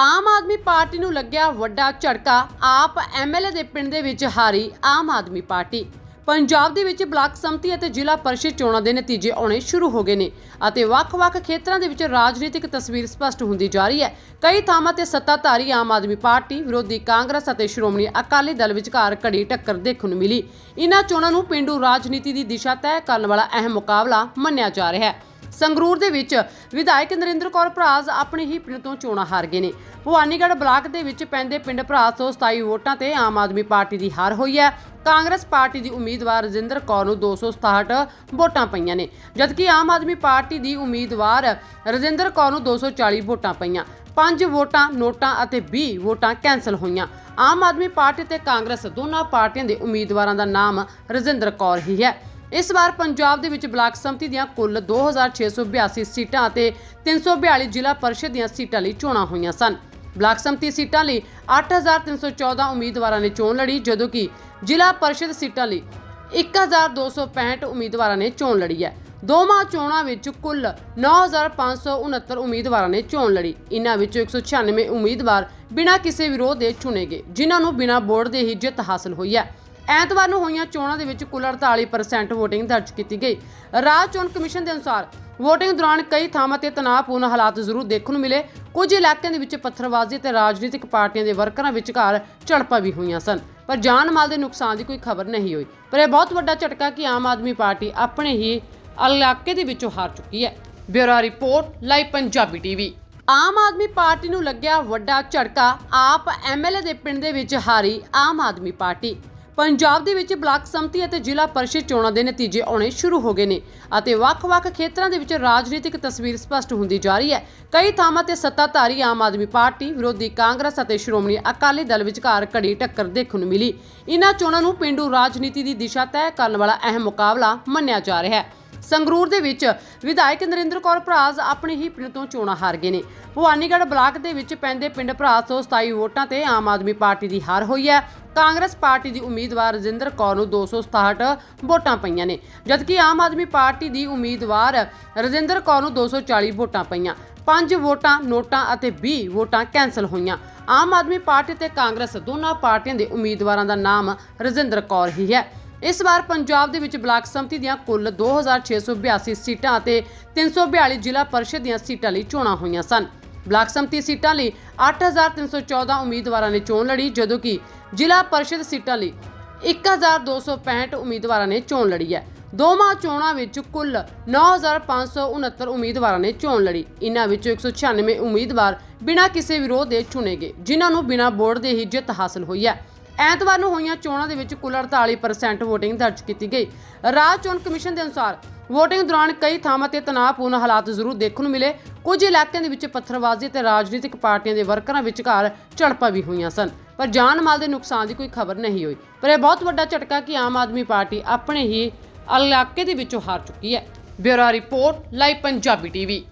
ਆਮ Aadmi party ਨੂੰ ਲੱਗਿਆ ਵੱਡਾ ਝਟਕਾ ਆਪ ਐਮਐਲਏ ਦੇ ਪਿੰਡ ਦੇ ਵਿੱਚ ਹਾਰੀ ਆਮ ਆਦਮੀ ਪਾਰਟੀ। ਪੰਜਾਬ ਦੇ ਵਿੱਚ ਬਲਾਕ ਸੰਮਤੀ ਅਤੇ ਜ਼ਿਲ੍ਹਾ ਪਰਿਸ਼ਦ ਚੋਣਾਂ ਦੇ ਨਤੀਜੇ ਆਉਣੇ ਸ਼ੁਰੂ ਹੋ ਗਏ ਨੇ ਅਤੇ ਵੱਖ-ਵੱਖ ਖੇਤਰਾਂ ਦੇ ਵਿੱਚ ਰਾਜਨੀਤਿਕ ਤਸਵੀਰ ਸਪਸ਼ਟ ਹੁੰਦੀ ਜਾ ਰਹੀ ਹੈ। ਕਈ ਥਾਵਾਂ ਤੇ ਸੱਤਾਧਾਰੀ ਆਮ ਆਦਮੀ ਪਾਰਟੀ ਵਿਰੋਧੀ ਕਾਂਗਰਸ ਅਤੇ ਸ਼੍ਰੋਮਣੀ ਅਕਾਲੀ ਦਲ ਵਿਚਕਾਰ ਕੜੀ ਟੱਕਰ ਦੇਖਣ ਨੂੰ ਮਿਲੀ। ਇਨ੍ਹਾਂ ਚੋਣਾਂ ਨੂੰ ਪਿੰਡੂ ਰਾਜਨੀਤੀ ਦੀ ਦਿਸ਼ਾ ਤੈਅ ਕਰਨ ਵਾਲਾ ਅਹਿਮ ਮੁਕਾਬਲਾ ਮੰਨਿਆ ਜਾ ਰਿਹਾ ਹੈ। ਸੰਗਰੂਰ ਦੇ ਵਿੱਚ ਵਿਧਾਇਕ ਨਰਿੰਦਰ ਕੌਰ ਭਰਾਜ ਆਪਣੇ ਹੀ ਪਿੰਡ ਤੋਂ ਚੋਣਾਂ ਹਾਰ ਗਏ ਨੇ। ਭਵਾਨੀਗੜ੍ਹ ਬਲਾਕ ਦੇ ਵਿੱਚ ਪੈਂਦੇ ਪਿੰਡ ਭਰਾ ਤੋਂ 27 ਵੋਟਾਂ ਤੇ ਆਮ ਆਦਮੀ ਪਾਰਟੀ ਦੀ ਹਾਰ ਹੋਈ ਹੈ। ਕਾਂਗਰਸ ਪਾਰਟੀ ਦੀ ਉਮੀਦਵਾਰ ਰਜਿੰਦਰ ਕੌਰ ਨੂੰ 267 ਵੋਟਾਂ ਪਈਆਂ ਨੇ। ਜਦਕਿ ਆਮ ਆਦਮੀ ਪਾਰਟੀ ਦੀ ਉਮੀਦਵਾਰ ਰਜਿੰਦਰ ਕੌਰ ਨੂੰ 240 ਵੋਟਾਂ ਪਈਆਂ। 5 ਵੋਟਾਂ, ਨੋਟਾਂ ਅਤੇ 20 ਵੋਟਾਂ ਕੈਂਸਲ ਹੋਈਆਂ। ਆਮ ਆਦਮੀ ਪਾਰਟੀ ਤੇ ਕਾਂਗਰਸ ਦੋਨਾਂ ਪਾਰਟੀਆਂ ਦੇ ਉਮੀਦਵਾਰਾਂ ਦਾ ਨਾਮ ਰਜਿੰਦਰ ਕੌਰ ਹੀ ਹੈ। ਇਸ ਵਾਰ ਪੰਜਾਬ ਦੇ ਵਿੱਚ ਬਲਾਕ ਸੰਮਤੀ ਦੀਆਂ ਕੁੱਲ 2682 ਸੀਟਾਂ ਅਤੇ 342 ਜ਼ਿਲ੍ਹਾ ਪਰਿਸ਼ਦ ਦੀਆਂ ਸੀਟਾਂ ਲਈ ਚੋਣਾਂ ਹੋਈਆਂ ਸਨ। ਬਲਾਕ ਸੰਮਤੀ ਸੀਟਾਂ ਲਈ 8314 ਉਮੀਦਵਾਰਾਂ ਨੇ ਚੋਣ ਲੜੀ, ਜਦੋਂ ਕਿ ਜ਼ਿਲ੍ਹਾ ਪਰਿਸ਼ਦ ਸੀਟਾਂ ਲਈ 1265 ਉਮੀਦਵਾਰਾਂ ਨੇ ਚੋਣ ਲੜੀ ਹੈ। ਦੋਵਾਂ ਚੋਣਾਂ ਵਿੱਚ ਕੁੱਲ 9569 ਉਮੀਦਵਾਰਾਂ ਨੇ ਚੋਣ ਲੜੀ। ਇਨ੍ਹਾਂ ਵਿੱਚੋਂ 196 ਉਮੀਦਵਾਰ ਬਿਨਾਂ ਕਿਸੇ ਵਿਰੋਧ ਦੇ ਚੁਣੇ ਗਏ, ਜਿਨ੍ਹਾਂ ਨੂੰ ਬਿਨਾਂ ਵੋਟ ਦੇ ਹੀ ਜਿੱਤ ਹਾਸਲ ਹੋਈ ਹੈ। ਐਤਵਾਰ ਨੂੰ ਹੋਈਆਂ ਚੋਣਾਂ ਦੇ ਵਿੱਚ ਕੁੱਲ 48% VOTING ਦਰਜ ਕੀਤੀ ਗਈ। ਰਾਜ ਚੋਣ ਕਮਿਸ਼ਨ ਦੇ ਅਨੁਸਾਰ VOTING ਦੌਰਾਨ ਕਈ ਥਾਵਾਂ ਤੇ ਤਣਾਅਪੂਰਨ ਹਾਲਾਤ ਜ਼ਰੂਰ ਦੇਖਣ ਨੂੰ ਮਿਲੇ। ਕੁਝ ਇਲਾਕਿਆਂ ਦੇ ਵਿੱਚ ਪੱਥਰਬਾਜ਼ੀ ਤੇ ਰਾਜਨੀਤਿਕ ਪਾਰਟੀਆਂ ਦੇ ਵਰਕਰਾਂ ਵਿਚਕਾਰ ਝੜਪਾਂ ਵੀ ਹੋਈਆਂ ਸਨ। ਪਰ ਜਾਨ ਮਾਲ ਦੇ ਨੁਕਸਾਨ ਦੀ ਕੋਈ ਖਬਰ ਨਹੀਂ ਹੋਈ। ਪਰ ਇਹ ਬਹੁਤ ਵੱਡਾ ਝਟਕਾ ਕਿ ਆਮ ਆਦਮੀ ਪਾਰਟੀ ਆਪਣੇ ਹੀ ਇਲਾਕੇ ਦੇ ਵਿੱਚੋਂ ਹਾਰ ਚੁੱਕੀ ਹੈ। Bureau report, live Punjabi TV. Aam Aadmi Party ਨੂੰ ਲੱਗਿਆ ਵੱਡਾ ਝਟਕਾ। ਆਪ ਐਮਐਲਏ ਦੇ ਪਿੰਡ ਦੇ ਵਿੱਚ ਹਾਰੀ ਆਮ ਆਦਮੀ ਪਾਰਟੀ। ਪੰਜਾਬ ਦੇ ਵਿੱਚ ਬਲਾਕ ਸੰਮਤੀ ਅਤੇ ਜ਼ਿਲ੍ਹਾ ਪਰਿਸ਼ਦ ਚੋਣਾਂ ਦੇ ਨਤੀਜੇ ਆਉਣੇ ਸ਼ੁਰੂ ਹੋ ਗਏ ਨੇ ਅਤੇ ਵੱਖ-ਵੱਖ ਖੇਤਰਾਂ ਦੇ ਵਿੱਚ ਰਾਜਨੀਤਿਕ ਤਸਵੀਰ ਸਪਸ਼ਟ ਹੁੰਦੀ ਜਾ ਰਹੀ ਹੈ। ਕਈ ਥਾਵਾਂ ਤੇ ਸੱਤਾਧਾਰੀ ਆਮ ਆਦਮੀ ਪਾਰਟੀ, ਵਿਰੋਧੀ ਕਾਂਗਰਸ ਅਤੇ ਸ਼੍ਰੋਮਣੀ ਅਕਾਲੀ ਦਲ ਵਿਚਕਾਰ ਕੜੀ ਟੱਕਰ ਦੇਖਣ ਨੂੰ ਮਿਲੀ। ਇਨ੍ਹਾਂ ਚੋਣਾਂ ਨੂੰ ਪਿੰਡੂ ਰਾਜਨੀਤੀ ਦੀ ਦਿਸ਼ਾ ਤੈਅ ਕਰਨ ਵਾਲਾ ਅਹਿਮ ਮੁਕਾਬਲਾ ਮੰਨਿਆ ਜਾ ਰਿਹਾ ਹੈ। ਸੰਗਰੂਰ ਦੇ ਵਿੱਚ ਵਿਧਾਇਕ ਨਰਿੰਦਰ ਕੌਰ ਭਰਾਜ ਆਪਣੀ ਹੀ ਪਿੰਡ ਤੋਂ ਚੋਣਾਂ ਹਾਰ ਗਏ ਨੇ। ਭਵਾਨੀਗੜ੍ਹ ਬਲਾਕ ਦੇ ਵਿੱਚ ਪੈਂਦੇ ਪਿੰਡ ਭਰਾਜ ਤੋਂ 27 ਵੋਟਾਂ ਤੇ ਆਮ ਆਦਮੀ ਪਾਰਟੀ ਦੀ ਹਾਰ ਹੋਈ ਹੈ। ਕਾਂਗਰਸ ਪਾਰਟੀ ਦੀ ਉਮੀਦਵਾਰ ਰਜਿੰਦਰ ਕੌਰ ਨੂੰ 267 ਵੋਟਾਂ ਪਈਆਂ ਨੇ, ਜਦਕਿ ਆਮ ਆਦਮੀ ਪਾਰਟੀ ਦੀ ਉਮੀਦਵਾਰ ਰਜਿੰਦਰ ਕੌਰ ਨੂੰ 240 ਵੋਟਾਂ ਪਈਆਂ। 5 ਵੋਟਾਂ, ਨੋਟਾਂ ਅਤੇ 20 ਵੋਟਾਂ ਕੈਂਸਲ ਹੋਈਆਂ। ਆਮ ਆਦਮੀ ਪਾਰਟੀ ਤੇ ਕਾਂਗਰਸ ਦੋਨਾਂ ਪਾਰਟੀਆਂ ਦੇ ਉਮੀਦਵਾਰਾਂ ਦਾ ਨਾਮ ਰਜਿੰਦਰ ਕੌਰ ਹੀ ਹੈ। ਇਸ ਵਾਰ ਪੰਜਾਬ ਦੇ ਵਿੱਚ ਬਲਾਕ ਸੰਮਤੀ ਦੀਆਂ ਕੁੱਲ 2682 ਸੀਟਾਂ ਅਤੇ 342 ਜ਼ਿਲ੍ਹਾ ਪਰਿਸ਼ਦ ਦੀਆਂ ਸੀਟਾਂ ਲਈ ਚੋਣਾਂ ਹੋਈਆਂ ਸਨ। ਬਲਾਕ ਸੰਮਤੀ ਸੀਟਾਂ ਲਈ 8314 ਉਮੀਦਵਾਰਾਂ ਨੇ ਚੋਣ ਲੜੀ, ਜਦੋਂ ਕਿ ਜ਼ਿਲ੍ਹਾ ਪਰਿਸ਼ਦ ਸੀਟਾਂ ਲਈ 1265 ਉਮੀਦਵਾਰਾਂ ਨੇ ਚੋਣ ਲੜੀ ਹੈ। ਦੋਵਾਂ ਚੋਣਾਂ ਵਿੱਚ ਕੁੱਲ 9569 ਉਮੀਦਵਾਰਾਂ ਨੇ ਚੋਣ ਲੜੀ। ਇਨ੍ਹਾਂ ਵਿੱਚੋਂ 196 ਉਮੀਦਵਾਰ ਬਿਨਾਂ ਕਿਸੇ ਵਿਰੋਧ ਦੇ ਚੁਣੇ ਗਏ, ਜਿਨ੍ਹਾਂ ਨੂੰ ਬਿਨਾਂ ਵੋਟ ਦੇ ਹੀ ਜਿੱਤ ਹਾਸਲ ਹੋਈ ਹੈ। ਐਤਵਾਰ ਨੂੰ ਹੋਈਆਂ ਚੋਣਾਂ ਦੇ ਵਿੱਚ ਕੁੱਲ 48% VOTING ਦਰਜ ਕੀਤੀ ਗਈ। ਰਾਜ ਚੋਣ ਕਮਿਸ਼ਨ ਦੇ ਅਨੁਸਾਰ VOTING ਦੌਰਾਨ ਕਈ ਥਾਵਾਂ ਤੇ ਤਣਾਅਪੂਰਨ ਹਾਲਾਤ ਜ਼ਰੂਰ ਦੇਖਣ ਨੂੰ ਮਿਲੇ। ਕੁਝ ਇਲਾਕਿਆਂ ਦੇ ਵਿੱਚ ਪੱਥਰਬਾਜ਼ੀ ਤੇ ਰਾਜਨੀਤਿਕ ਪਾਰਟੀਆਂ ਦੇ ਵਰਕਰਾਂ ਵਿਚਕਾਰ ਝੜਪਾਂ ਵੀ ਹੋਈਆਂ ਸਨ। ਪਰ ਜਾਨ ਮਾਲ ਦੇ ਨੁਕਸਾਨ ਦੀ ਕੋਈ ਖਬਰ ਨਹੀਂ ਹੋਈ। ਪਰ ਇਹ ਬਹੁਤ ਵੱਡਾ ਝਟਕਾ ਕਿ ਆਮ ਆਦਮੀ ਪਾਰਟੀ ਆਪਣੇ ਹੀ ਇਲਾਕੇ ਦੇ ਵਿੱਚੋਂ ਹਾਰ ਚੁੱਕੀ ਹੈ। Bureau report, live Punjabi TV.